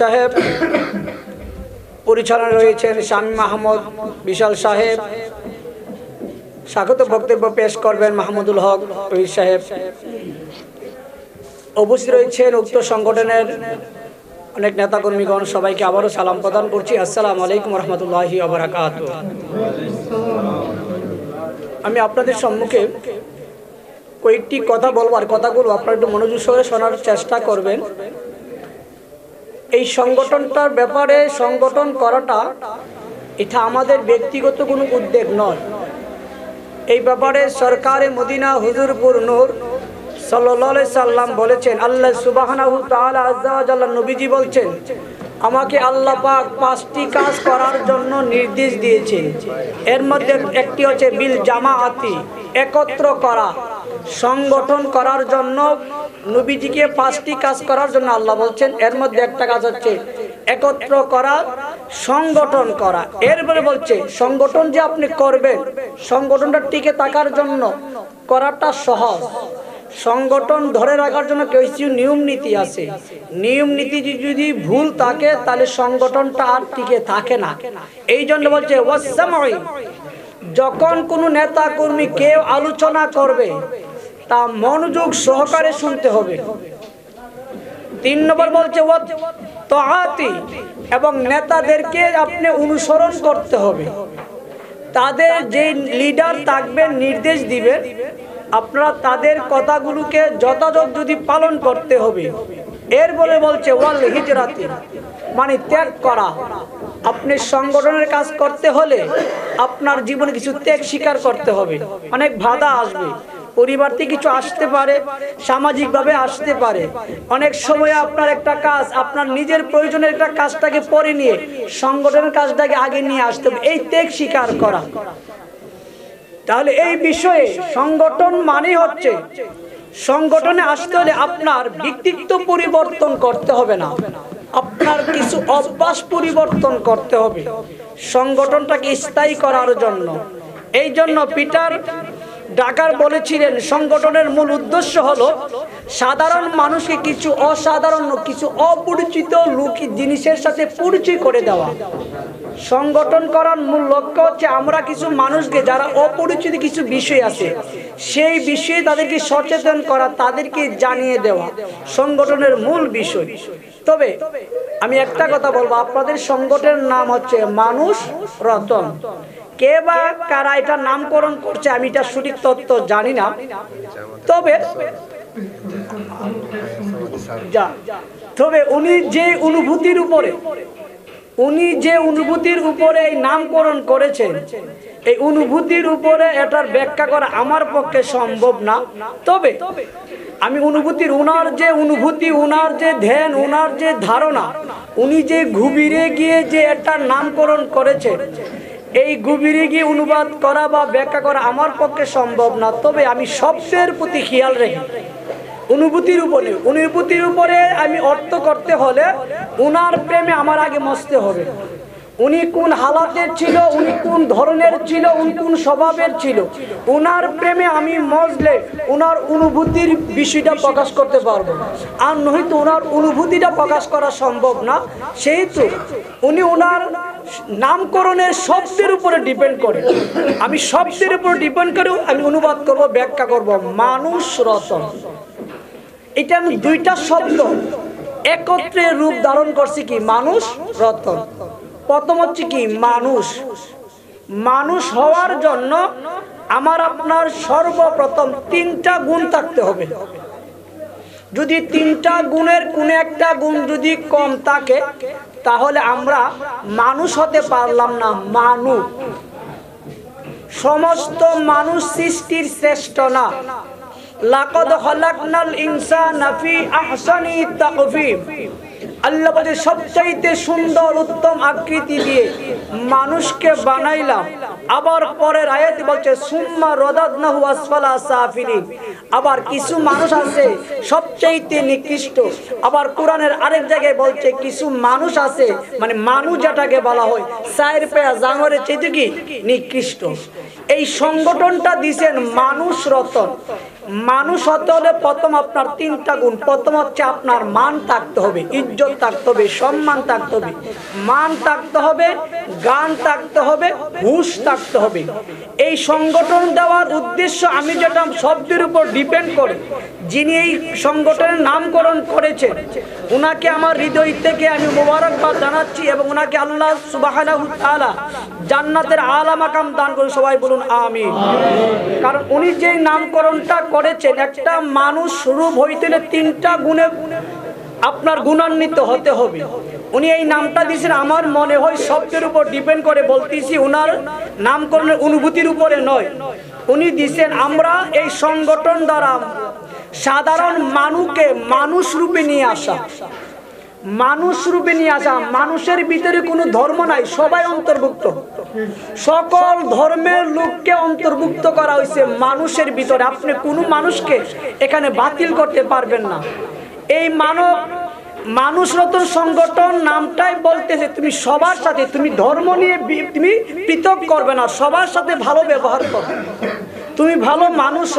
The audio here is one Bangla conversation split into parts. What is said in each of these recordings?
সাহেব পরিচালনা রয়েছেন স্বামী মাহমুদ, বিশাল সাহেব। স্বাগত বক্তব্য পেশ করবেন মাহমুদুল হক সাহেব। উপস্থিত রয়েছেন উক্ত সংগঠনের অনেক নেতাকর্মীগণ, সবাইকে আবারও সালাম প্রদান করছি। আসসালামু আলাইকুম রহমতুল্লাহি আবরাকাত আমি আপনাদের সম্মুখে কয়েকটি কথা বলবার কথাগুলো আপনারা একটু মনোযোগ সহকারে শোনার চেষ্টা করবেন। এই সংগঠনটার ব্যাপারে সংগঠন করাটা এটা আমাদের ব্যক্তিগত কোনো উদ্যোগ নয়। এই ব্যাপারে সরকারে মদিনা হুজুরপুর নূর সাল্লাহ সাল্লাম বলেছেন, আল্লাহ সুবাহানাহু নবীজি বলছেন, আমাকে আল্লাহ পাক পাঁচটি কাজ করার জন্য নির্দেশ দিয়েছেন। এর মধ্যে একটি হচ্ছে বিল জামাআতি, একত্র করা সংগঠন করার জন্য নবীজিকে পাঁচটি কাজ করার জন্য আল্লাহ বলছেন, এর মধ্যে একটা কাজ হচ্ছে একত্র করা, সংগঠন করা। এরপরে বলছে, সংগঠন যে আপনি করবেন, সংগঠনটা টিকে থাকার জন্য করাটা সহজ। সংগঠন ধরে রাখার জন্য কিছু নিয়ম নীতি আছে। নিয়ম নীতি যদি ভুল থাকে, তাহলে সংগঠনটা আর টিকে থাকে না। এই জন্য বলছে যখন কোনো নেতা কর্মী কেউ আলোচনা করবে তা মনোযোগ সহকারে শুনতে হবে। তিন নম্বর বলছে ও তাআতি এবং নেতাদেরকে আপনি অনুসরণ করতে হবে। তাদের যে লিডার থাকবেন, নির্দেশ দিবেন, আপনারা তাদের কথাগুলোকে যথাযথ যদি পালন করতে হবে। এর বলে বলছে, ওয়াল হিজরাতি মানে ত্যাগ করা। আপনি সংগঠনের কাজ করতে হলে আপনার জীবনে কিছু ত্যাগ স্বীকার করতে হবে। অনেক বাধা আসবে। পরিবার থেকে কিছু আসতে পারে, সামাজিকভাবে আসতে পারে। অনেক সময় আপনার একটা কাজ, আপনার নিজের প্রয়োজনের একটা কাজটাকে পরে নিয়ে, সংগঠনের কাজটাকে আগে নিয়ে আসতে হবে। এই ত্যাগ স্বীকার করা। তাহলে এই বিষয়ে সংগঠন মানে হচ্ছে, সংগঠনে আসতে হলে আপনার ব্যক্তিত্ব পরিবর্তন করতে হবে না। আপনার কিছু অভ্যাস পরিবর্তন করতে হবে। সংগঠনটাকে স্থায়ী করার জন্য। এই জন্য পিটার ডাকার বলেছিলেন সংগঠনের মূল উদ্দেশ্য হলো, সাধারণ মানুষকে কিছু অসাধারণ, কিছু অপরিচিত লোক জিনিসের সাথে পরিচয় করে দেওয়া। সংগঠন করার মূল লক্ষ্য হচ্ছে আমরা কিছু মানুষকে, যারা অপরিচিত কিছু বিষয় আছে, সেই বিষয়ে তাদেরকে সচেতন করা, তাদেরকে জানিয়ে দেওয়া সংগঠনের মূল বিষয়। তবে আমি একটা কথা বলব, আপনাদের সংগঠনের নাম হচ্ছে মানুষ রতন। কে বা কারা এটা নামকরণ করছে আমি এটা সঠিক তত্ত্ব জানি না। তবে তবে উনি যে অনুভূতির উপরে, উনি যে অনুভূতির উপরে এই নামকরণ করেছেন, এই অনুভূতির উপরে এটার ব্যাখ্যা করা আমার পক্ষে সম্ভব না। তবে আমি অনুভূতির, উনার যে অনুভূতি, উনার যে ধ্যান, উনার যে ধারণা, উনি যে ঘুবিরে গিয়ে যে এটার নামকরণ করেছেন এই গভীরে অনুবাদ করা বা ব্যাখ্যা করা আমার পক্ষে সম্ভব না, তবে আমি শব্দের প্রতি খেয়াল রেখে, অনুভূতির উপরে অনুভূতির উপরে আমি অর্থ করতে হলে উনার প্রেমে আমার আগে মস্তে হবে। উনি কোন হালাতের ছিল, উনি কোন ধরনের ছিল, উনি কোন স্বভাবের ছিল, উনার প্রেমে আমি মজলে উনার অনুভূতির বিষয়টা প্রকাশ করতে পারব। আর নয়তো ওনার অনুভূতিটা প্রকাশ করা সম্ভব না, সেহেতু উনি ওনার নামকরণের শব্দের উপরে ডিপেন্ড করে। আমি শব্দের উপর ডিপেন্ড করেও আমি অনুবাদ করব, ব্যাখ্যা করব, মানুষ রতন। এটা আমি দুইটা শব্দ একত্রে রূপ ধারণ করছি কি? মানুষ রতন। প্রথম হচ্ছে কি? মানুষ। মানুষ হওয়ার জন্য আমার আপনার সর্বপ্রথম তিনটা গুণ থাকতে হবে। যদি তিনটা গুণের কোনো একটা গুণ যদি কম থাকে তাহলে আমরা মানুষ হতে পারলাম না মানুষ সমস্ত মানুষ সৃষ্টির শ্রেষ্ঠ না। লাকদ খলাকনাল ইনসানা ফি আহসানি তাকফিম। আল্লাহ বলে সবচাইতে সুন্দর, উত্তম আকৃতি দিয়ে মানুষকে বানাইলাম। আবার পরের আয়াতে বলছে, সুম্মা রদাদনাহু আসফালা আবার কিছু মানুষ আছে সবচাইতে নিকৃষ্ট। আবার কোরআনের আরেক জায়গায় বলছে, কিছু মানুষ আছে মানে মানুষ যেটাকে বলা হয় সায়ের পেয়া জাঙরের চেয়ে কি? নিকৃষ্ট। এই সংগঠনটা দিছেন মানুষ রতন। মানুষ হতে হলে প্রথম আপনার তিনটা গুণ। প্রথম হচ্ছে আপনার মান থাকতে হবে, ইজ্জত থাকতে হবে, সম্মান থাকতে হবে। মান থাকতে হবে, গান থাকতে হবে, হুশ থাকতে হবে। এই সংগঠন দেওয়ার উদ্দেশ্য আমি যেটা শব্দের উপর ডিপেন্ড করে যিনি এই সংগঠনের নামকরণ করেছেন ওনাকে আমার হৃদয় থেকে আমি মোবারকবাদ জানাচ্ছি এবং ওনাকে আল্লাহ সুবাহ জান্নাতের আলা মাকাম দান করে সবাই বলুন আমি কারণ উনি যে নামকরণটা করেছেন, একটা মানুষ রূপ হইতে তিনটা গুণে আপনার গুণান্বিত হতে হবে। উনি এই নামটা দিয়েছেন, আমার মনে হয় শব্দের উপর ডিপেন্ড করে, বলতেছি ওনার নামকরণের অনুভূতির উপরে নয়। উনি দিয়েছেন, আমরা এই সংগঠন দ্বারা সাধারণ মানুষকে মানুষ রূপে নিয়ে আসা। মানুষ রূপে নিয়ে আসা। মানুষের ভিতরে কোনো ধর্ম নাই, সবাই অন্তর্ভুক্ত। সকল ধর্মের লোককে অন্তর্ভুক্ত করা হয়েছে মানুষের ভিতরে। আপনি কোনো মানুষকে এখানে বাতিল করতে পারবেন না। এই মানব, মানুষ রতন সংগঠন নামটাই বলতেছে তুমি সবার সাথে, তুমি ধর্ম নিয়ে তুমি পৃথক করবে না, সবার সাথে ভালো ব্যবহার করবে তুমি ভালো মানুষ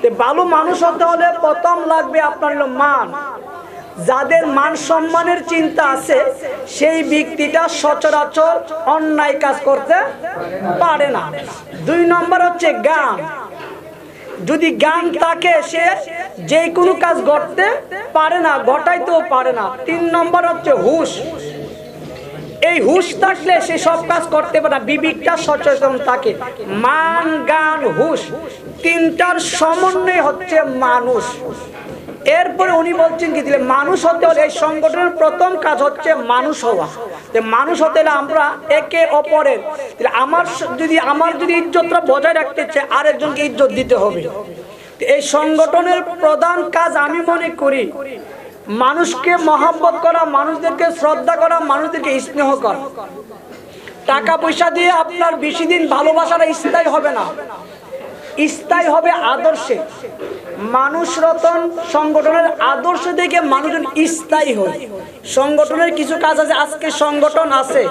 তো ভালো মানুষ হতে হলে প্রথম লাগবে আপনার হলো মান। যাদের মান সম্মানের চিন্তা আছে, সেই ব্যক্তিটা সচরাচর অন্যায় কাজ করতে পারে না। দুই নম্বর হচ্ছে গান যদি গান থাকে, সে যে কোনো কাজ করতে পারে না, ঘটাইতেও পারে না। তিন নম্বর হচ্ছে হুশ। এই হুশ থাকলে সে সব কাজ করতে পারে বিবেকটা সচেতন থাকে। মান গান হুশ। তিনটার সমন্বয় হচ্ছে মানুষ। এরপরে উনি বলছেন কি দিলে মানুষ হতে হলে এই সংগঠনের প্রথম কাজ হচ্ছে মানুষ হওয়া। যে মানুষ হতে হলে আমরা একে অপরের আমার যদি আমার যদি ইজ্জতটা বজায় রাখতে চাই আরেকজনকে ইজ্জত দিতে হবে। এই সংগঠনের প্রধান কাজ আমি মনে করি মানুষকে মহাব্বত করা, মানুষদেরকে শ্রদ্ধা করা, মানুষদেরকে স্নেহ করা। টাকা পয়সা দিয়ে আপনার বেশি দিন ভালোবাসাটা স্থায়ী হবে না। স্থায়ী হবে আদর্শে। মানুষ রতন সংগঠনের আদর্শ দেখে মানুষজন স্থায়ী হয়। সংগঠনের কিছু কাজ আছে, আজকে সংগঠন আছে।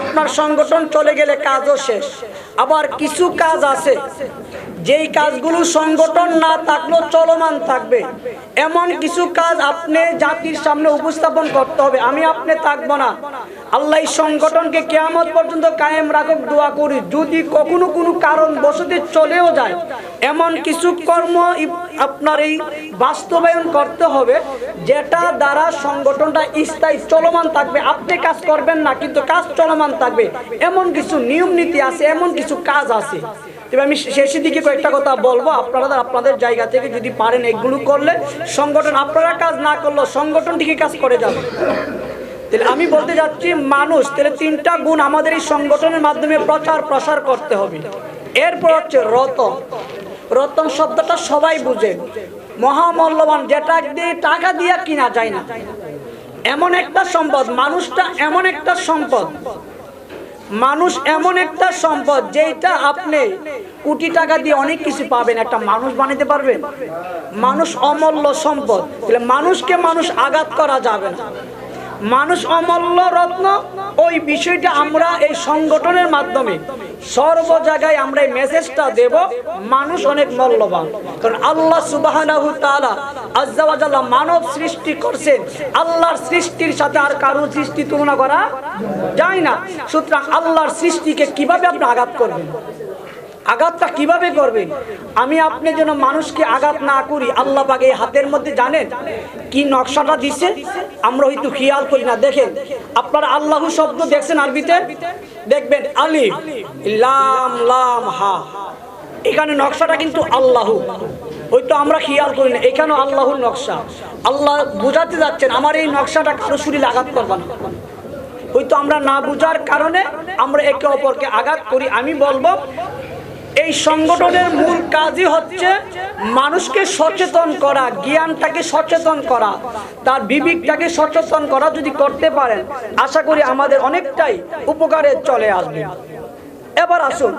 আপনার সংগঠন চলে গেলে কাজও শেষ। আবার কিছু কাজ আছে যেই কাজগুলো সংগঠন না থাকলেও চলমান থাকবে। এমন কিছু কাজ আপনি জাতির সামনে উপস্থাপন করতে হবে। আমি আপনি থাকব না। আল্লাহ সংগঠনকে কেয়ামত পর্যন্ত কায়েম রাখক, দোয়া করি। যদি কখনো কোনো কারণ বসতে চলেও যায়, এমন কিছু কর্ম আপনার এই বাস্তবায়ন করতে হবে, যেটা দ্বারা সংগঠনটা স্থায়ী চলমান থাকবে। আপনি কাজ করবেন না, কিন্তু কাজ চলমান থাকবে। এমন কিছু নিয়ম নীতি আছে, এমন কিছু কাজ আছে। তবে আমি শেষের দিকে কয়েকটা কথা বলব। আপনারা আপনাদের জায়গা থেকে যদি পারেন এগুলো করলে সংগঠন, আপনারা কাজ না করলেও সংগঠন থেকে কাজ করে যাবে। তাহলে আমি বলতে যাচ্ছি, মানুষ, তাহলে তিনটা গুণ আমাদের এই সংগঠনের মাধ্যমে প্রচার, প্রসার করতে হবে। এরপর হচ্ছে রতন। রতন শব্দটা সবাই বুঝে। মহামূল্যবান, যেটা দিয়ে টাকা দিয়ে কিনা যায় না। এমন একটা সম্পদ, মানুষটা এমন একটা সম্পদ। মানুষ এমন একটা সম্পদ যেটা আপনি কোটি টাকা দিয়ে অনেক কিছু পাবেন, একটা মানুষ বানাতে পারবেন? মানুষ অমূল্য সম্পদ। তাহলে মানুষকে মানুষ আঘাত করা যাবে না। মানুষ অমূল্য রত্ন, ওই বিষয়টা আমরা এই সংগঠনের মাধ্যমে সর্ব জায়গায় আমরা এই মেসেজটা দেব, মানুষ অনেক মূল্যবান। কারণ আল্লাহ সুবাহানাহু মানব সৃষ্টি করছেন, আল্লাহর সৃষ্টির সাথে আর কারও সৃষ্টি তুলনা করা যায় না। সুতরাং আল্লাহর সৃষ্টিকে কীভাবে আপনি আঘাত করবেন? আঘাতটা কীভাবে করবেন আমি আপনি যেন মানুষকে আঘাত না করি, আল্লাহ পাক হাতের মধ্যে জানেন কি নকশাটা দিছে? আমরা হয়তো খেয়াল করি না। দেখেন, আপনারা আল্লাহ শব্দ দেখছেন আরবিতে? দেখবেন আলিফ, লাম লাম, হা। এখানে নকশাটা কিন্তু আল্লাহ। হয়তো আমরা খেয়াল করি না, এখানেও আল্লাহর নকশা। আল্লাহ বোঝাতে যাচ্ছেন, আমার এই নকশাটা কারও শরীরে আঘাত করবা না। হয়তো আমরা না বুঝার কারণে আমরা একে অপরকে আঘাত করি। আমি বলব এই সংগঠনের মূল কাজই হচ্ছে মানুষকে সচেতন করা, জ্ঞানটাকে সচেতন করা, তার বিবেকটাকে সচেতন করা যদি করতে পারেন, আশা করি আমাদের অনেকটাই উপকারে চলে আসবে। এবার আসুন,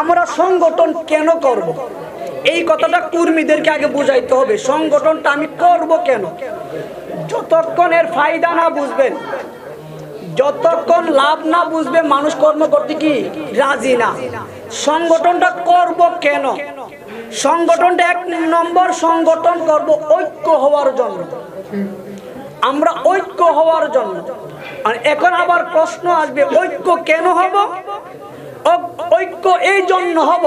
আমরা সংগঠন কেন করব। এই কথাটা কর্মীদেরকে আগে বুঝাইতে হবে, সংগঠনটা আমি করব কেন? যতক্ষণ এর ফায়দা না বুঝবেন, যতক্ষণ লাভ না বুঝবে মানুষ কর্ম করতে কি? রাজি না। সংগঠনটা করব কেন? সংগঠনটা এক নম্বর সংগঠন করব ঐক্য হওয়ার জন্য। আমরা ঐক্য হওয়ার জন্য। আর এখন আবার প্রশ্ন আসবে, ঐক্য কেন হব? ঐক্য এই জন্য হব,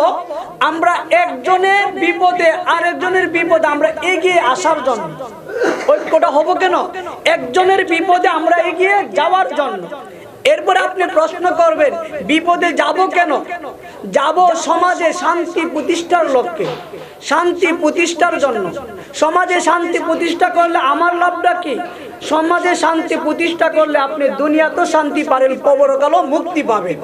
আমরা একজনের বিপদে আরেকজনের বিপদে আমরা এগিয়ে আসার জন্য। ঐক্যটা হব কেন? একজনের বিপদে আমরা এগিয়ে যাওয়ার জন্য। এরপরে আপনি প্রশ্ন করবেন, বিপদে যাব কেন? যাব সমাজে শান্তি প্রতিষ্ঠার লক্ষ্যে। শান্তি প্রতিষ্ঠার জন্য। সমাজে শান্তি প্রতিষ্ঠা করলে আমার লাভটা কি? সমাজে শান্তি প্রতিষ্ঠা করলে আপনি দুনিয়া তো শান্তি পারেন কবরকালও মুক্তি পাবেন।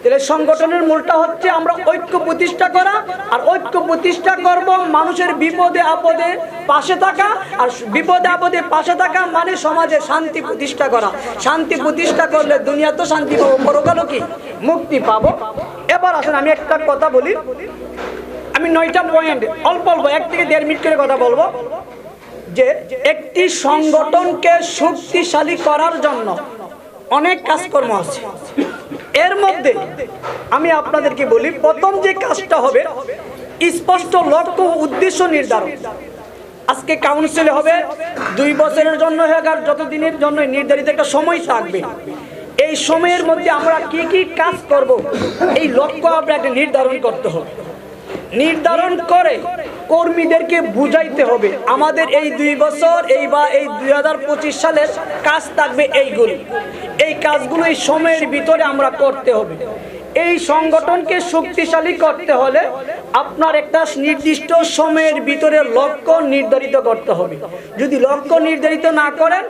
তাহলে সংগঠনের মূলটা হচ্ছে আমরা ঐক্য প্রতিষ্ঠা করা, আর ঐক্য প্রতিষ্ঠা করব মানুষের বিপদে আপদে পাশে থাকা, আর বিপদে আপদে পাশে থাকা মানে সমাজে শান্তি প্রতিষ্ঠা করা। শান্তি প্রতিষ্ঠা করলে দুনিয়া তো শান্তি পাবো পরকালও কি? মুক্তি পাবো। এবার আসেন, আমি একটা কথা বলি। আমি নয়টা পয়েন্ট, অল্প অল্প, এক থেকে দেড় মিনিট করে কথা বলব। যে একটি সংগঠনকে শক্তিশালী করার জন্য অনেক কাজকর্ম আছে। এর মধ্যে আমি আপনাদেরকে বলি, প্রথম যে কাজটা হবে, স্পষ্ট লক্ষ্য উদ্দেশ্য নির্ধারণ। আজকে কাউন্সিলে হবে, দুই বছরের জন্য হোক আর যতদিনের জন্য নির্ধারিত একটা সময় থাকবে। এই সময়ের মধ্যে আমরা কি কি কাজ করব, এই লক্ষ্য আমরা একটা নির্ধারণ করতে হবে। নির্ধারণ করে কর্মীদেরকে বুঝাইতে হবে, আমাদের এই দুই বছর, এই বা এই দুই হাজার পঁচিশ সালের কাজ থাকবে এইগুলি। এই কাজগুলো এই সময়ের ভিতরে আমরা করতে হবে। এই সংগঠনকে শক্তিশালী করতে হলে আপনার একটা নির্দিষ্ট সময়ের ভিতরে লক্ষ্য নির্ধারিত করতে হবে। যদি লক্ষ্য নির্ধারিত না করেন,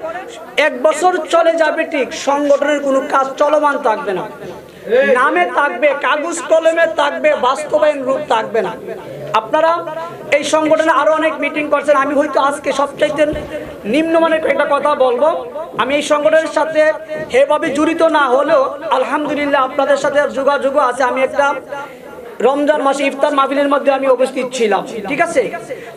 এক বছর চলে যাবে ঠিক, সংগঠনের কোনো কাজ চলমান থাকবে না। নামে থাকবে, কাগজ কলমে থাকবে, বাস্তবায়ন রূপ থাকবে না। আপনারা এই সংগঠনে আরও অনেক মিটিং করছেন, আমি হয়তো আজকে সবচাইতে নিম্নমানের একটা কথা বলব। আমি এই সংগঠনের সাথে হেভাবে জড়িত না হলেও আলহামদুলিল্লাহ আপনাদের সাথে যোগাযোগও আছে। আমি একটা রমজান মাসে ইফতার মাহফিলের মধ্যে আমি উপস্থিত ছিলাম। ঠিক আছে?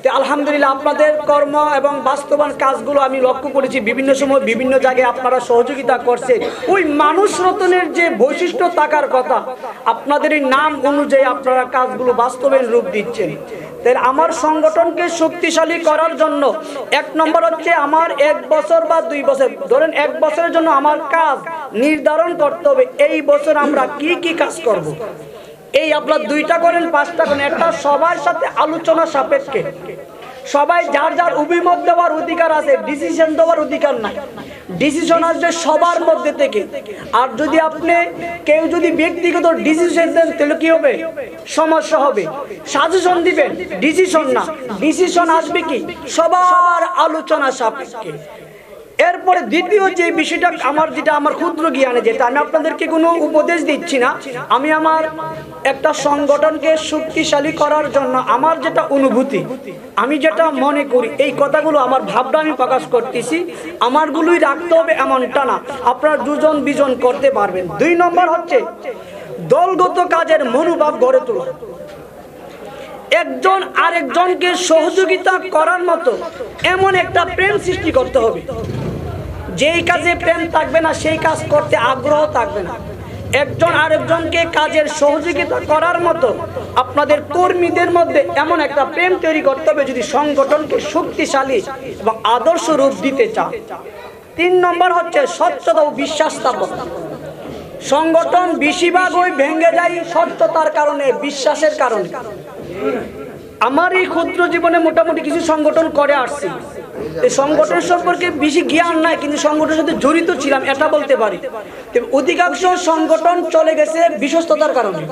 তো আলহামদুলিল্লাহ আপনাদের কর্ম এবং বাস্তবায়ন কাজগুলো আমি লক্ষ্য করেছি। বিভিন্ন সময় বিভিন্ন জায়গায় আপনারা সহযোগিতা করছেন। ওই মানুষ রতনের যে বৈশিষ্ট্য থাকার কথা, আপনাদের এই নাম অনুযায়ী আপনারা কাজগুলো বাস্তবায়ন রূপ দিচ্ছেন। তাই আমার সংগঠনকে শক্তিশালী করার জন্য এক নম্বর হচ্ছে আমার এক বছর বা দুই বছর, ধরেন এক বছরের জন্য আমার কাজ নির্ধারণ করতে হবে। এই বছর আমরা কি কি কাজ করব। এই আপনার দুইটা করেন, পাঁচটা করেন, একটা সবার সাথে আলোচনা সাপেক্ষে। সবাই যার যার অভিমত দেওয়ার অধিকার আছে ডিসিশন দেওয়ার অধিকার নাই। ডিসিশন আসবে সবার মধ্যে থেকে। আর যদি আপনি কেউ যদি ব্যক্তিগত ডিসিশন দেন, তাহলে কি হবে? সমস্যা হবে। সাজেশন দিবেন ডিসিশন না। ডিসিশন আসবে কি? সবার আলোচনা সাপেক্ষে। এরপরে দ্বিতীয় যে বিষয়টা, আমার যেটা আমার ক্ষুদ্র জ্ঞানে যেটা, আমি আপনাদেরকে কোনো উপদেশ দিচ্ছি না। আমি আমার একটা সংগঠনকে শক্তিশালী করার জন্য আমার যেটা অনুভূতি, আমি যেটা মনে করি, এই কথাগুলো আমার ভাবনা আমি প্রকাশ করতেছি। আমারগুলোই রাখতে হবে এমনটা না। আপনারা দুজন বিজন করতে পারবেন। দুই নম্বর হচ্ছে, দলগত কাজের মনোভাব গড়ে তোলা। একজন আরেকজনকে সহযোগিতা করার মতো এমন একটা প্রেম সৃষ্টি করতে হবে। যেই কাজে প্রেম থাকবে না, সেই কাজ করতে আগ্রহ থাকবে না। একজন আরেকজনকে কাজের সহযোগিতা করার মতো আপনাদের কর্মীদের মধ্যে এমন একটা প্রেম তৈরি করতে হবে যদি সংগঠনকে শক্তিশালী এবং আদর্শ রূপ দিতে চান। তিন নম্বর হচ্ছে স্বচ্ছতা ও বিশ্বাস স্থাপন সংগঠন বেশিরভাগ ওই ভেঙে যায় স্বচ্ছতার কারণে, বিশ্বাসের কারণে। আমার এই ক্ষুদ্র জীবনে মোটামুটি কিছু সংগঠন করে আসছি। এই সংগঠন সম্পর্কে বেশি জ্ঞান নাই, কিন্তু সংগঠনের সাথে জড়িত ছিলাম, এটা বলতে পারি। অধিকাংশ সংগঠন চলে গেছে বিশ্বস্ততার কারণে।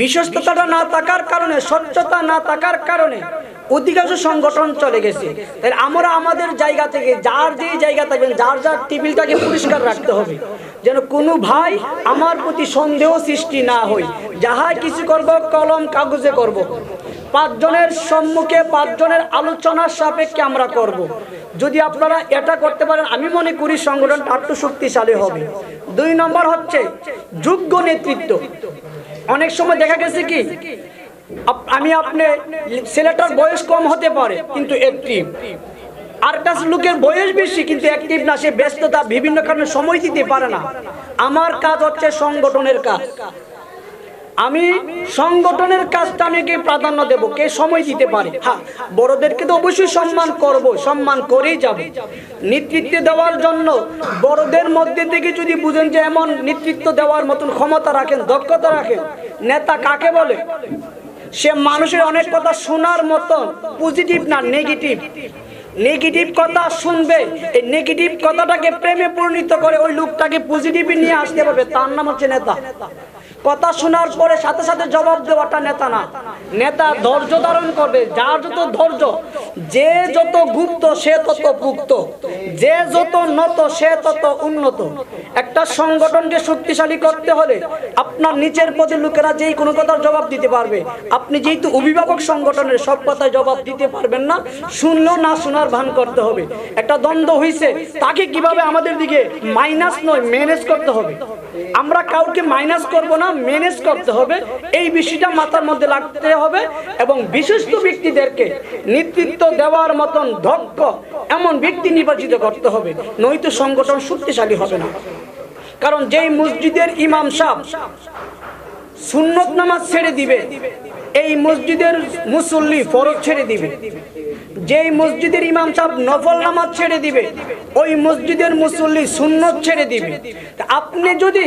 বিশ্বস্ততাটা না থাকার কারণে, স্বচ্ছতা না থাকার কারণে অধিকাংশ সংগঠন চলে গেছে। তাই আমরা আমাদের জায়গা থেকে, যার যে জায়গা থাকবেন, যার যার টেবিলটাকে পরিষ্কার রাখতে হবে। যেন কোনো ভাই আমার প্রতি সন্দেহ সৃষ্টি না হয়। যাহাই কিছু করব, কলম কাগজে করব। পাঁচজনের সম্মুখে পাঁচজনের আলোচনার সাপেক্ষে আমরা করব। যদি আপনারা এটা করতে পারেন, আমি মনে করি সংগঠনটা একটু শক্তিশালী হবে। দুই নম্বর হচ্ছে যোগ্য নেতৃত্ব। অনেক সময় দেখা গেছে কি আমি আপনি ছেলেটার বয়স কম হতে পারে, কিন্তু অ্যাক্টিভ আর একটা লোকের বয়স বেশি, কিন্তু অ্যাক্টিভ না, সে ব্যস্ততা বিভিন্ন কারণে সময় দিতে পারে না। আমার কাজ হচ্ছে সংগঠনের কাজ। আমি সংগঠনের কাজটা আমি কে প্রাধান্য দেব? কে সময় দিতে পারে? হ্যাঁ বড়দেরকে তো অবশ্যই সম্মান করব, সম্মান করেই যাব। নেতৃত্ব দেওয়ার জন্য বড়দের মধ্যে থেকে যদি বুঝেন যে এমন নেতৃত্ব দেওয়ার মতন ক্ষমতা রাখেন, দক্ষতা রাখেন, নেতা কাকে বলে? সে মানুষের অনেক কথা শোনার মতন পজিটিভ না নেগেটিভ নেগেটিভ কথা শুনবে, এই নেগেটিভ কথাটাকে প্রেমে পরিণত করে ওই লোকটাকে পজিটিভ নিয়ে আসতে পারবে, তার নাম হচ্ছে নেতা। কথা শোনার পরে সাথে সাথে জবাব দেওয়াটা নেতা না। নেতা ধৈর্য ধারণ করবে, যার যত ধৈর্য, যে যত গুপ্ত, সে তত পুক্ত। যে যত নত, সে তত উন্নত। একটা সংগঠনকে শক্তিশালী করতে হলে আপনার নিচের পদে লোকেরা যেই কোনো কথার জবাব দিতে পারবে। আপনি যেহেতু অভিভাবক সংগঠনের সব কথায় জবাব দিতে পারবেন না, শুনলেও না শোনার ভান করতে হবে। একটা দ্বন্দ্ব হয়েছে তাকে কীভাবে আমাদের দিকে মাইনাস নয়, ম্যানেজ করতে হবে? আমরা কাউকে মাইনাস করব না ম্যানেজ করতে হবে। এই বিষয়টা মাথার মধ্যে লাগতে হবে এবং বিশিষ্ট ব্যক্তিদেরকে নেতৃত্ব দেওয়ার মতন দক্ষ এমন ব্যক্তি নির্বাচিত করতে হবে। নয়তো সংগঠন শক্তিশালী হবে না। কারণ যেই মসজিদের ইমাম সাহ সুন্নত নামাজ ছেড়ে দিবে এই মসজিদের মুসল্লি ফরজ ছেড়ে দিবে। যেই মসজিদের ইমাম সাহেব নফল নামাজ ছেড়ে দিবে, ওই মসজিদের মুসল্লি সুন্নত ছেড়ে দিবে। আপনি যদি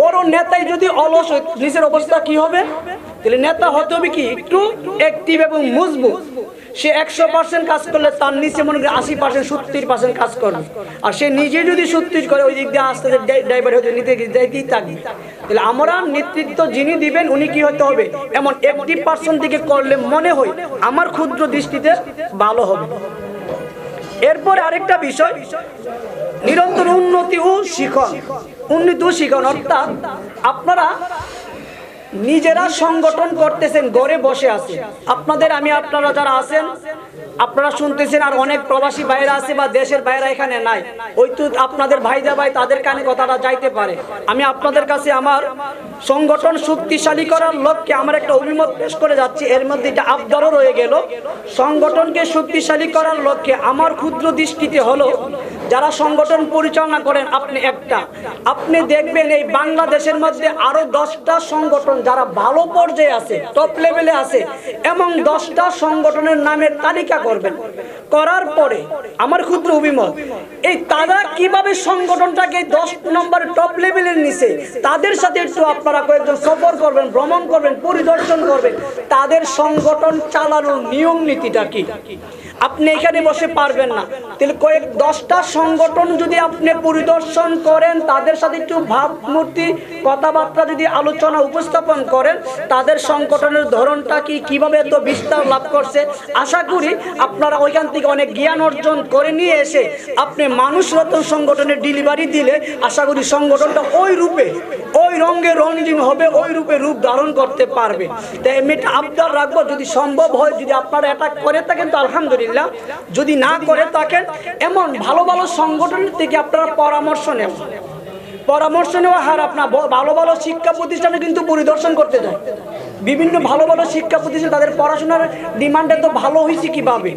বড় নেতাই যদি অলস নিজের অবস্থা কি হবে? তাহলে নেতা হতে হবে কি? একটু অ্যাক্টিভ এবং মজবুত। সে একশো পার্সেন্ট কাজ করলে তার নিচে মনে করি আশি পার্সেন্ট সত্তর পার্সেন্ট কাজ করবে। আর সে নিজে যদি সত্তর করে ওই দিক দিয়ে আস্তে আস্তে ড্রাইভার হয়তো নিতে যাইতেই থাকবে তাহলে আমরা নেতৃত্ব যিনি দিবেন, উনি কি হতে হবে? এমন একটি পার্সেন্ট দিকে করলে মনে হয় আমার ক্ষুদ্র দৃষ্টিতে ভালো হবে। এরপরে আরেকটা বিষয়, নিরন্তর উন্নতি ও শিখন উন্নতি ও শিখন অর্থাৎ আপনারা নিজেরা সংগঠন করতেছেন, ঘরে বসে আছে আপনাদের, আমি, আপনারা যারা আছেন, আপনারা শুনতেছেন আর অনেক প্রবাসী বাইরে আছে বা দেশের বাইরে এখানে নাই, ওই তো আপনাদের ভাইদা ভাই তাদের কানে কথাটা যাইতে পারে। আমি আপনাদের কাছে আমার সংগঠন শক্তিশালী করার লক্ষ্যে আমার একটা অভিমত পেশ করে যাচ্ছি। এর মধ্যে এটা আবদারও রয়ে গেল। সংগঠনকে শক্তিশালী করার লক্ষ্যে আমার ক্ষুদ্র দৃষ্টিতে হলো যারা সংগঠন পরিচালনা করেন, আপনি একটা। আপনি দেখবেন এই বাংলাদেশের মধ্যে আরও দশটা সংগঠন যারা ভালো পর্যায়ে আছে টপ লেভেলে আছে, এবং দশটা সংগঠনের নামের তালিকা করবেন। করার পরে আমার ক্ষুদ্র অভিমত, এই তারা কীভাবে সংগঠনটাকে দশ নম্বর টপ লেভেলের নিচে, তাদের সাথে একটু আপনারা কয়েকজন সফর করবেন, ভ্রমণ করবেন, পরিদর্শন করবেন, তাদের সংগঠন চালানোর নিয়ম নীতিটা কি? আপনি এখানে বসে পারবেন না। তাহলে কয়েক দশটা সংগঠন যদি আপনি পরিদর্শন করেন, তাদের সাথে একটু ভাবমূর্তি, কথাবার্তা যদি আলোচনা উপস্থাপন করেন, তাদের সংগঠনের ধরনটা কি, কীভাবে এত বিস্তার লাভ করছে? আশা করি আপনারা ওইখান থেকে অনেক জ্ঞান অর্জন করে নিয়ে এসে আপনি মানুষ রতন সংগঠনের ডেলিভারি দিলে, আশা করি সংগঠনটা ওই রূপে, ওই রঙে রঙিন হবে, ওই রূপে রূপ ধারণ করতে পারবে। তাই আমি এটা আবদার রাখব, যদি সম্ভব হয়, যদি আপনারা অ্যাটাক করে থাকেন, তো আলহামদুলিল্লাহ। যদি না করে থাকেন এমন ভালো ভালো সংগঠনের থেকে আপনারা পরামর্শ নেন। পরামর্শ নেওয়া হার আপনার ভালো ভালো শিক্ষা প্রতিষ্ঠানে কিন্তু পরিদর্শন করতে যায় বিভিন্ন ভালো ভালো শিক্ষা প্রতিষ্ঠান তাদের পড়াশোনার ডিমান্ডে তো ভালো হয়েছে কীভাবে?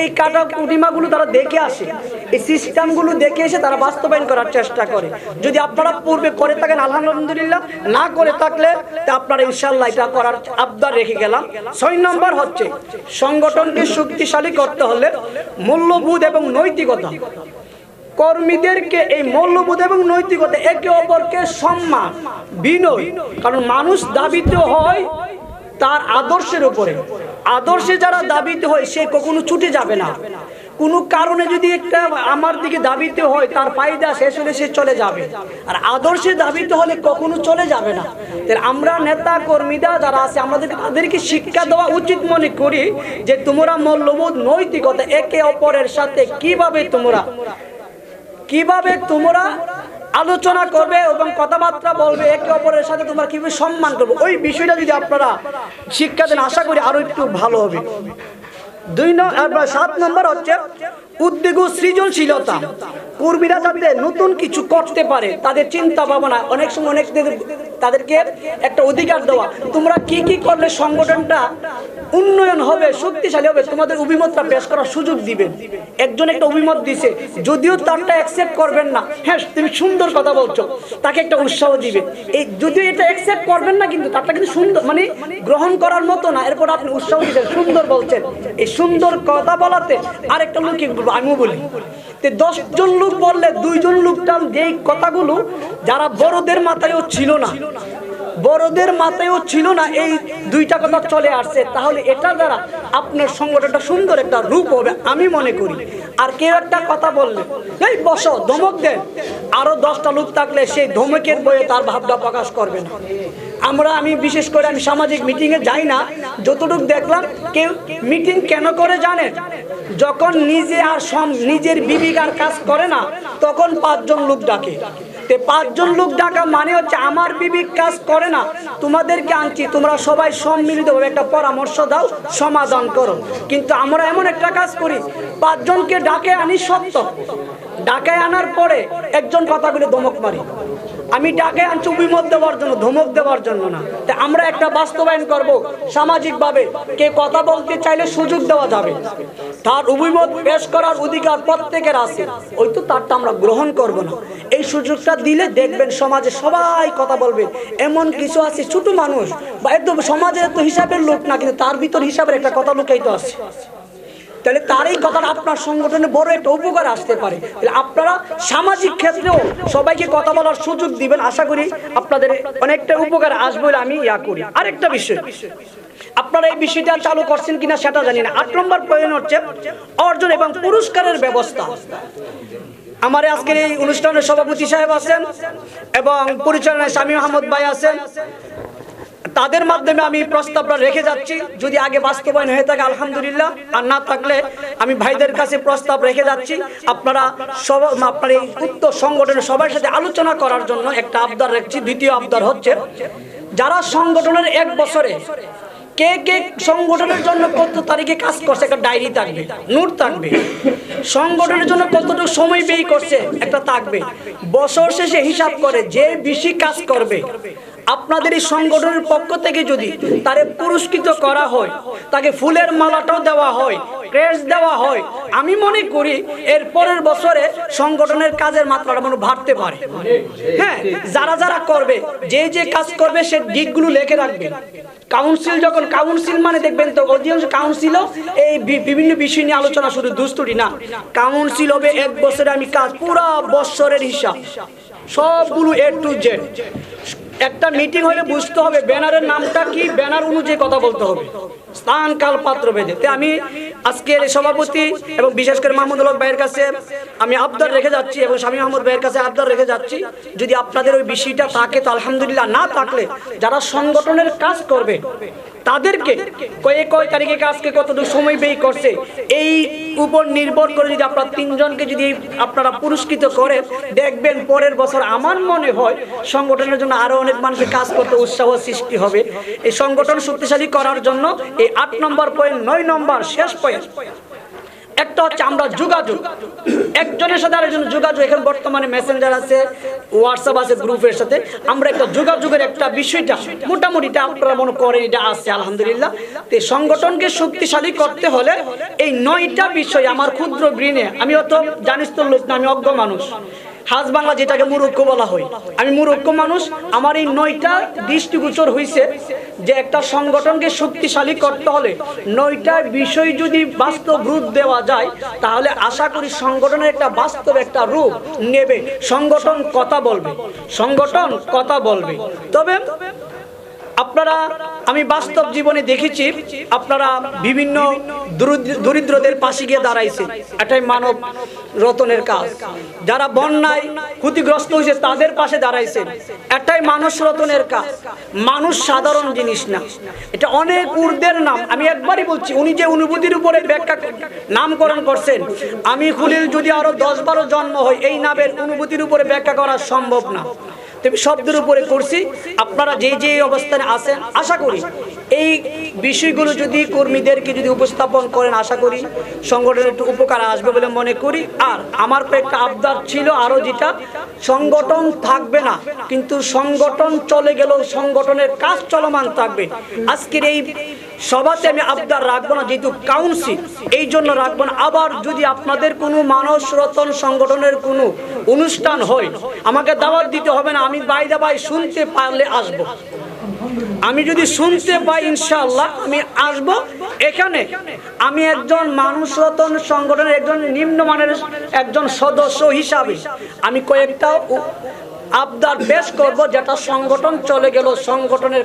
এই কাটা কুটিমাগুলো তারা দেখে আসে। এই সিস্টেমগুলো দেখে এসে তারা বাস্তবায়ন করার চেষ্টা করে। যদি আপনারা পূর্বে করে থাকেন, আলহামদুলিল্লাহ, না করে থাকলে তা আপনারা ইনশাল্লাহ এটা করার আবদার রেখে গেলাম। ছয় নম্বর হচ্ছে, সংগঠনকে শক্তিশালী করতে হলে মূল্যবোধ এবং নৈতিকতা। কর্মীদেরকে এই মূল্যবোধ এবং নৈতিকতা একে অপরকে সম্মান, বিনয়। কারণ মানুষ দাবিত হয় তার আদর্শের উপরে। আদর্শে যারা দাবিত হয়, সে কখনো ছুটে যাবে না। কোনো কারণে যদি একটা আমার দিকে দাবিতে হয়, তার ফায়দা শেষ হলে সে চলে যাবে। আর আদর্শে দাবিতে হলে কখনো চলে যাবে না। আমরা নেতা কর্মীরা যারা আছে আমাদের তাদেরকে শিক্ষা দেওয়া উচিত মনে করি যে তোমরা মূল্যবোধ নৈতিকতা একে অপরের সাথে কীভাবে তোমরা কীভাবে তোমরা আলোচনা করবে এবং কথাবার্তা বলবে একে অপরের সাথে তোমরা কীভাবে সম্মান করবে? ওই বিষয়টা যদি আপনারা শিক্ষা দেন, আশা করি আরও একটু ভালো হবে। দুই নম্বর সাত নম্বর হচ্ছে উদ্বেগ সৃজনশীলতা। কর্মীরা যাতে নতুন কিছু করতে পারে, তাদের চিন্তা ভাবনা, অনেক সময় অনেক তাদেরকে একটা অধিকার দেওয়া। তোমরা কি কি করলে সংগঠনটা উন্নয়ন হবে, শক্তিশালী হবে, তোমাদের অভিমতটা পেশ করার সুযোগ দিবেন একজন একটা অভিমত দিছে, যদিও তারটা অ্যাকসেপ্ট করবেন না। হ্যাঁ তুমি সুন্দর কথা বলছো, তাকে একটা উৎসাহ দিবে। এই যদিও এটা অ্যাকসেপ্ট করবেন না, কিন্তু তারটা কিন্তু সুন্দর মানে গ্রহণ করার মতো না। এরপর আপনি উৎসাহ দিচ্ছেন, সুন্দর বলছেন। এই সুন্দর কথা বলাতে আরেকটা লোক আমিও বলি। দশজন লোক বললে দুইজন লোকটা যেই কথাগুলো, যারা বড়দের মাথায়ও ছিল না বড়দের মাথায়ও ছিল না এই দুইটা কথা চলে আসছে। তাহলে এটা দ্বারা আপনার সংগঠনটা সুন্দর একটা রূপ হবে আমি মনে করি। আর কেউ একটা কথা বললে, এই বসো, ধমক দেন। আরও দশটা লোক থাকলে সেই ধমকের বইয়ে তার ভাবটা প্রকাশ করবে না। আমরা, আমি বিশেষ করে আমি সামাজিক মিটিংয়ে যাই না, যতটুকু দেখলাম, কেউ মিটিং কেন করে জানেন যখন নিজে আর সম- নিজের বিবিকার কাজ করে না, তখন পাঁচজন লোক ডাকে। তে পাঁচজন লোক ডাকা মানে হচ্ছে আমার বিবি কাজ করে না। তোমাদেরকে আনছি, তোমরা সবাই সম্মিলিতভাবে একটা পরামর্শ দাও, সমাধান করো। কিন্তু আমরা এমন একটা কাজ করি, পাঁচজনকে ডাকে আনি সত্য। ডাকে আনার পরে একজন কথা দমক মারি। আমি ডাকে আনছি অভিমত দেওয়ার জন্য, ধমক দেওয়ার জন্য না। তা আমরা একটা বাস্তবায়ন করব। সামাজিকভাবে কে কথা বলতে চাইলে সুযোগ দেওয়া যাবে। তার অভিমত পেশ করার অধিকার প্রত্যেকের আছে। ওই তো তারটা আমরা গ্রহণ করব না। এই সুযোগটা দিলে দেখবেন সমাজে সবাই কথা বলবে। এমন কিছু আছে, ছোট মানুষ, বা একদম সমাজের তো হিসাবের লোক না, কিন্তু তার ভিতর হিসাবের একটা কথা লুকাই তো আছে। তাহলে তার এই কথাটা আপনার সংগঠনে বড় একটা উপকার আসতে পারে। আপনারা সামাজিক ক্ষেত্রেও সবাইকে কথা বলার সুযোগ দিবেন। আশা করি আপনাদের অনেকটা উপকার আসবে বলে আমি ইয়া করি। আরেকটা বিষয়, আপনারা এই বিষয়টা চালু করছেন কিনা সেটা জানি না। আট নম্বর প্রয়োজন হচ্ছে অর্জন এবং পুরস্কারের ব্যবস্থা। আমার আজকের এই অনুষ্ঠানের সভাপতি সাহেব আছেন এবং পরিচালনায় স্বামী আহমদ ভাই আছেন। তাদের মাধ্যমে আমি প্রস্তাবটা রেখে যাচ্ছি। যদি আগে বাস্তবায়ন হয়ে থাকে, আলহামদুলিল্লাহ। আর না থাকলে আমি ভাইদের কাছে প্রস্তাব রেখে যাচ্ছি। আপনারা সব আপনার এই উত্তর সংগঠনের সবার সাথে আলোচনা করার জন্য একটা আবদার রাখছি। দ্বিতীয় আবদার হচ্ছে, যারা সংগঠনের এক বছরে কে কে সংগঠনের জন্য কত তারিখে কাজ করছে, একটা ডায়েরি থাকবে, নোট থাকবে। সংগঠনের জন্য কতটুকু সময় ব্যয় করছে, একটা থাকবে। বছর শেষে হিসাব করে যে বেশি কাজ করবে আপনাদের এই সংগঠনের পক্ষ থেকে যদি তারে পুরস্কৃত করা হয়, তাকে ফুলের মালাটাও দেওয়া হয় ক্রেস দেওয়া হয়, আমি মনে করি এর পরের বছরে সংগঠনের কাজের মাত্রাটা মনে বাড়তে পারে। হ্যাঁ যারা যারা করবে, যে যে কাজ করবে, সে দিকগুলো লেখে রাখবে। কাউন্সিল যখন কাউন্সিল মানে দেখবেন তো, অধিকাংশ কাউন্সিলও এই বিভিন্ন বিষয় নিয়ে আলোচনা শুধু দুস্তুটি না। কাউন্সিল হবে এক বছরে আমি কাজ, পুরা বছরের হিসাব। সবগুলো এ টু জেড একটা মিটিং হলে বুঝতে হবে ব্যানারের নামটা কি, ব্যানার অনুযায়ী কথা বলতে হবে। স্থান, কাল পাত্র তো আমি আজকের সভাপতি এবং বিশেষ করে মাহমুদুল হক ভাইয়ের কাছে আমি আবদার রেখে যাচ্ছি এবং স্বামী মাহমুদ ভাইয়ের কাছে আবদার রেখে যাচ্ছি। যদি আপনাদের ওই বিষয়টা থাকে তো আলহামদুলিল্লাহ, না থাকলে যারা সংগঠনের কাজ করবে তাদেরকে কয়ে কয় তারিখে কাজকে কতটুকু সময় ব্যয় করছে? এই উপর নির্ভর করে যদি আপনার তিনজনকে যদি আপনারা পুরস্কৃত করে, দেখবেন পরের বছর আমার মনে হয় সংগঠনের জন্য আরও অনেক মানুষের কাজ করতে উৎসাহ সৃষ্টি হবে। এই সংগঠন শক্তিশালী করার জন্য এই আট নম্বর পয়েন্ট নয় নম্বর শেষ পয়েন্ট একটা হচ্ছে আমরা যোগাযোগ। একজনের সাথে আরেকজন যোগাযোগ। এখানে বর্তমানে মেসেঞ্জার আছে হোয়াটসঅ্যাপ আছে গ্রুপের সাথে। আমরা একটা যোগাযোগের একটা বিষয়টা মোটামুটি এটা আপনারা মনে করেন এটা আছে, আলহামদুলিল্লাহ। তো সংগঠনকে শক্তিশালী করতে হলে এই নয়টা বিষয় আমার ক্ষুদ্র গ্রিনে আমি অত জানিস তো লোক না, আমি অজ্ঞ মানুষ। হাজ বাংলা যেটাকে মুরক্ষ বলা হয়। আমি মুরক্ষ মানুষ, আমার এই নয়টা দৃষ্টিগোচর হয়েছে যে একটা সংগঠনকে শক্তিশালী করতে হলে নয়টা বিষয় যদি বাস্তব রূপ দেওয়া যায়, তাহলে আশা করি সংগঠনের একটা বাস্তব একটা রূপ নেবে। সংগঠন কথা বলবে। সংগঠন কথা বলবে। তবে আপনারা, আমি বাস্তব জীবনে দেখেছি, আপনারা বিভিন্ন দরিদ্রদের পাশে গিয়ে দাঁড়াইছে। এটাই মানব রতনের কাজ। যারা বন্যায় ক্ষতিগ্রস্ত হয়েছে, তাদের পাশে দাঁড়াইছে। এটাই মানুষ রতনের কাজ। মানুষ সাধারণ জিনিস না। এটা অনেক ঊর্ধ্বের নাম। আমি একবারই বলছি, উনি যে অনুভূতির উপরে ব্যাখ্যা নামকরণ করছেন, আমি খুলিল যদি আরও দশ বারো জন্ম হয়, এই নামের অনুভূতির উপরে ব্যাখ্যা করা সম্ভব না। তবে শব্দের উপরে করছি। আপনারা যে যে অবস্থানে আছেন, আশা করি এই বিষয়গুলো যদি কর্মীদেরকে যদি উপস্থাপন করেন, আশা করি সংগঠনের একটু উপকার আসবে বলে মনে করি। আর আমার কয়েকটা আবদার ছিল আরও যেটা, সংগঠন থাকবে না, কিন্তু সংগঠন চলে গেল সংগঠনের কাজ চলমান থাকবে। আজকের এই সভাতে আমি আবদার রাখব না, যেহেতু কাউন্সিল এই জন্য রাখব না। আবার যদি আপনাদের কোনো মানস রতন সংগঠনের কোনো অনুষ্ঠান হয়, আমাকে দাওয়াত দিতে হবে না, আমি বাইরে বাই শুনতে পারলে আসব। আমি যদি শুনতে পাই ইনশাল্লাহ আমি আসব। এখানে আমি একজন মানুষ রতন সংগঠনের একজন নিম্নমানের একজন সদস্য হিসাবে আমি কয়েকটা আবদার পেশ করব, যেটা সংগঠন চলে গেল, সংগঠনের